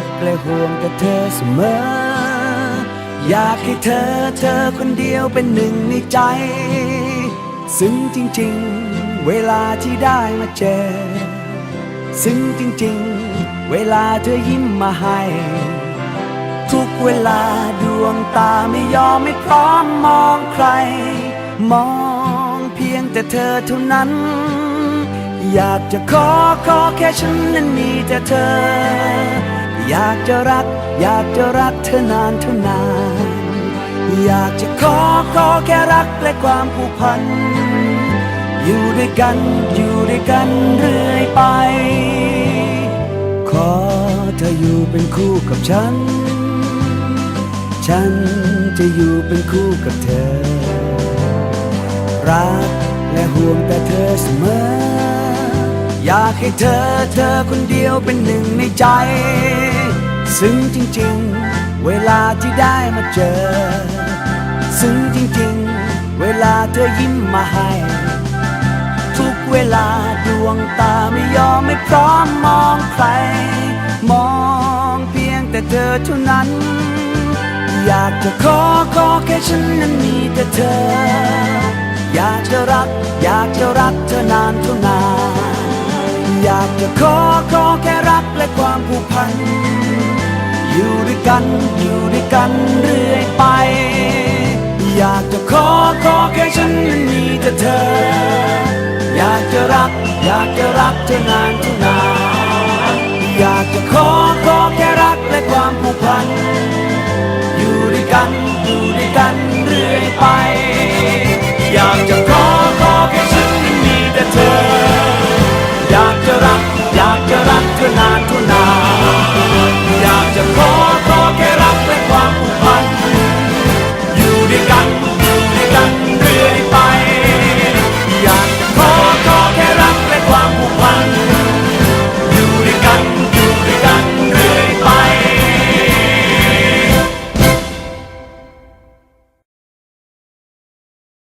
ก และห่วงกับเธอเสมอ อยากให้เธอเธอคนเดียวเป็นหนึ่งในใจ ซึ่งจริงๆ เวลาที่ได้มาเจอ ซึ่งจริงๆ เวลาเธอยิ้มมาให้ ทุกเวลาดวงตาไม่ยอมไม่พร้อมมองใคร มองเพียงแต่เธอเท่านั้น อยากจะขอขอแค่ฉันนั้นมีแต่เธอ อยากจะรัก อยากจะรักเธอนานเท่านาน อยากจะขอขอแค่รักและความผูกพัน อยู่ด้วยกันอยู่ด้วยกันเรื่อยไป ขอเธออยู่เป็นคู่กับฉัน ฉันจะอยู่เป็นคู่กับเธอ รักและห่วงแต่เธอเสมอ อยากให้เธอเธอคนเดียวเป็นหนึ่งในใจ ซึ่งจริง ๆ เวลาที่ได้มาเจอ ซึ่งจริง ๆ เวลาเธอยิ้มมาให้ ทุกเวลาดวงตาไม่ยอมไม่พร้อมมองใคร มองเพียงแต่เธอเท่านั้น อยากจะขอขอแค่ฉันนั้นมีแต่เธอ อยากจะรัก อยากจะรักเธอนานเท่านานอยากจะขอขอแค่รักและความผูกพัน อยู่ด้วยกันอยู่ด้วยกันเรื่อยไป อยากจะขอขอแค่ฉันมันมีแต่เธอ อยากจะรัก อยากจะรักเธอนานเท่านานอยากจะขอขอแค่รักและความผูกพัน อยู่ด้วยกันอยู่ด้วยกันเรื่อยไป อยากจะขอ got